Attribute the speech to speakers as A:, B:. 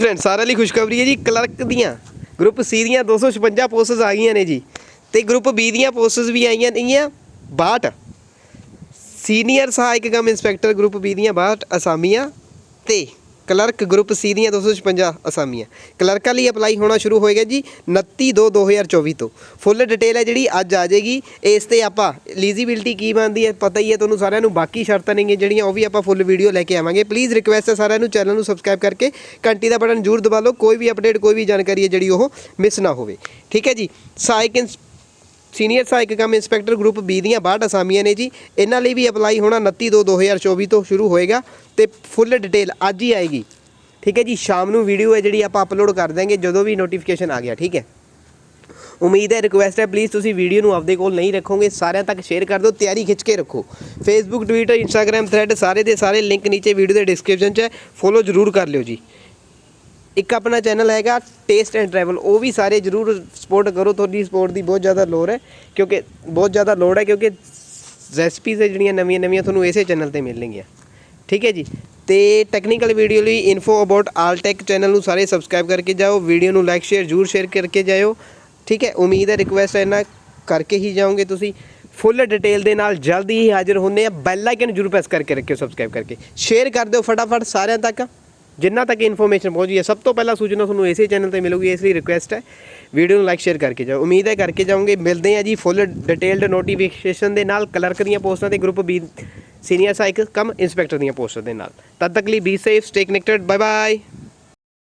A: Friend ਸਾਰਿਆਂ ਲਈ ਖੁਸ਼ਖਬਰੀ ਹੈ ਜੀ, ਕਲਰਕ ਦੀਆਂ। ਗਰੁੱਪ ਸੀ ਦੀਆਂ 256 ਪੋਸਟਸ ਆ ਗਈਆਂ ਨੇ ਜੀ। ਤੇ ਗਰੁੱਪ ਬੀ ਦੀਆਂ ਪੋਸਟਸ ਵੀ ਆਈਆਂ ਨੇਗੀਆਂ 62 ਸੀਨੀਅਰ ਸਹਾਇਕ ਕਮ ਇੰਸਪੈਕਟਰ ਗਰੁੱਪ ਬੀ ਦੀਆਂ 62 ਅਸਾਮੀਆਂ ਤੇ ਕਲਰਕ ਗਰੁੱਪ ਸੀ ਦੀਆਂ 256 ਅਸਾਮੀਆਂ। ਕਲਰਕਾਂ ਲਈ ਅਪਲਾਈ ਹੋਣਾ ਸ਼ੁਰੂ ਹੋਏਗਾ ਜੀ 29 2 2024 ਤੋਂ। ਫੁੱਲ ਡਿਟੇਲ ਹੈ ਜਿਹੜੀ ਅੱਜ ਆ ਜਾਏਗੀ। ਇਸ ਤੇ ਆਪਾਂ ਐਲੀਜੀਬਿਲਟੀ ਕੀ ਬਣਦੀ ਹੈ ਪਤਾ ਹੀ ਹੈ, ਤੁਹਾਨੂੰ ਸਾਰਿਆਂ ਨੂੰ ਬਾਕੀ ਸ਼ਰਤਾਂ ਨੇਗੀਆਂ ਜਿਹੜੀਆਂ, ਉਹ ਵੀ ਆਪਾਂ ਫੁੱਲ ਵੀਡੀਓ ਲੈ ਕੇ ਆਵਾਂਗੇ। ਪਲੀਜ਼ ਰਿਕੁਐਸਟ ਹੈ ਸਾਰਿਆਂ ਨੂੰ ਚੈਨਲ ਨੂੰ ਸਬਸਕ੍ਰਾਈਬ ਕਰਕੇ, ਘੰਟੀ ਦਾ ਬਟਨ ਜ਼ਰੂਰ ਦਬਾ ਲਓ। ਕੋਈ ਵੀ ਅਪਡੇਟ ਕੋਈ ਵੀ ਜਾਣਕਾਰੀ ਹੈ ਜਿਹੜੀ ਉਹ ਮਿਸ ਨਾ ਹੋਵੇ। ਠੀਕ ਹੈ ਜੀ? ਸਹਾਇਕ ਸੀਨੀਅਰ ਸਹਾਇਕ ਕਮ ਇੰਸਪੈਕਟਰ ਗਰੁੱਪ ਬੀ ਦੀਆਂ 62 ਅਸਾਮੀਆਂ ਨੇ ਜੀ। ਇਹਨਾਂ ਲਈ ਵੀ ਅਪਲਾਈ ਹੋਣਾ 29 2 2024 ਤੋਂ ਸ਼ੁਰੂ ਹੋਏਗਾ ਤੇ ਫੁੱਲ ਡਿਟੇਲ ਅੱਜ ਹੀ ਆਏਗੀ। ਠੀਕ ਹੈ ਜੀ, ਸ਼ਾਮ ਨੂੰ ਵੀਡੀਓ ਹੈ ਜਿਹੜੀ ਆਪਾਂ ਅਪਲੋਡ ਕਰ ਦਾਂਗੇ ਜਦੋਂ ਵੀ ਨੋਟੀਫਿਕੇਸ਼ਨ ਆ ਗਿਆ, ਠੀਕ ਹੈ। ਉਮੀਦ ਹੈ ਰਿਕੁਐਸਟ ਹੈ ਪਲੀਜ਼ ਤੁਸੀਂ ਵੀਡੀਓ ਨੂੰ ਆਪਦੇ ਕੋਲ ਨਹੀਂ ਰੱਖੋਗੇ, ਸਾਰਿਆਂ ਤੱਕ ਸ਼ੇਅਰ ਕਰ ਦਿਓ, ਤਿਆਰੀ ਖਿੱਚ ਕੇ ਰੱਖੋ। ਫੇਸਬੁੱਕ ਟਵਿੱਟਰ ਇੰਸਟਾਗ੍ਰam ਥ੍ਰੈਡ ਸਾਰੇ ਦੇ ਸਾਰੇ ਲਿੰਕ ਨੀਚੇ ਵੀਡੀਓ ਦੇ ਡਿਸਕ੍ਰਿਪਸ਼ਨ 'ਚ ਹੈ ਫੋਲੋ ਜ਼ਰੂਰ ਕਰ ਲਿਓ ਜੀ। ਇੱਕ ਆਪਣਾ ਚੈਨਲ ਹੈਗਾ ਟੇਸਟ ਐਂਡ ਟਰੈਵਲ ਉਹ ਵੀ ਸਾਰੇ ਜਰੂਰ ਸਪੋਰਟ ਕਰੋ, ਤੁਹਾਡੀ ਸਪੋਰਟ ਦੀ ਬਹੁਤ ਜ਼ਿਆਦਾ ਲੋੜ ਹੈ, ਕਿਉਂਕਿ ਬਹੁਤ ਜ਼ਿਆਦਾ ਲੋੜ ਹੈ, ਕਿਉਂਕਿ ਰੈਸਪੀਜ਼ ਹੈ ਜਿਹੜੀਆਂ ਨਵੀਆਂ ਨਵੀਆਂ ਤੁਹਾਨੂੰ ਇਸੇ ਚੈਨਲ ਤੇ ਮਿਲਣਗੀਆਂ। ਠੀਕ ਹੈ ਜੀ? ਤੇ ਟੈਕਨੀਕਲ ਵੀਡੀਓ ਲਈ info about all tech channel ਨੂੰ ਸਾਰੇ ਸਬਸਕ੍ਰਾਈਬ ਕਰਕੇ ਜਾਓ ਵੀਡੀਓ ਨੂੰ ਲਾਈਕ ਸ਼ੇਅਰ ਜਰੂਰ ਸ਼ੇਅਰ ਕਰਕੇ ਜਾਇਓ। ਠੀਕ ਹੈ? ਉਮੀਦ ਹੈ ਰਿਕੁਐਸਟ ਹੈ ਨਾ, ਕਰਕੇ ਹੀ ਜਾਓਗੇ ਤੁਸੀਂ। ਫੁੱਲ ਡਿਟੇਲ ਦੇ ਨਾਲ ਜਲਦੀ ਹੀ ਹਾਜ਼ਰ ਹੁੰਦੇ ਆ ਬੈਲ ਆਈਕਨ ਜਰੂਰ ਪ੍ਰੈਸ ਕਰਕੇ ਰੱਖਿਓ ਸਬਸਕ੍ਰਾਈਬ ਕਰਕੇ। ਸ਼ੇਅਰ ਕਰ ਦਿਓ ਫਟਾਫਟ ਸਾਰਿਆਂ ਤੱਕ। ਜਿੰਨਾ ਤੱਕ ਇਨਫੋਰਮੇਸ਼ਨ ਪਹੁੰਚੀ ਹੈ, ਸਭ ਤੋਂ ਪਹਿਲਾਂ ਸੂਚਨਾ ਤੁਹਾਨੂੰ ਇਸੇ ਚੈਨਲ ਤੇ ਮਿਲੂਗੀ, ਇਸ ਲਈ ਰਿਕੁਐਸਟ ਹੈ। ਵੀਡੀਓ ਨੂੰ ਲਾਈਕ ਸ਼ੇਅਰ ਕਰਕੇ ਜਾਓ। ਉਮੀਦ ਹੈ ਕਰਕੇ ਜਾਓਗੇ। ਮਿਲਦੇ ਆ ਜੀ ਫੁੱਲ ਡਿਟੇਲਡ ਨੋਟੀਫਿਕੇਸ਼ਨ ਦੇ ਨਾਲ ਕਲਰਕ ਦੀਆਂ ਪੋਸਟਾਂ ਤੇ ਗਰੁੱਪ ਬੀ ਸੀਨੀਅਰ ਸਾਈਕ ਕਮ ਇੰਸਪੈਕਟਰ ਦੀਆਂ ਪੋਸਟਾਂ ਦੇ ਨਾਲ। ਤਦ ਤੱਕ ਲਈ be safe stay connected bye bye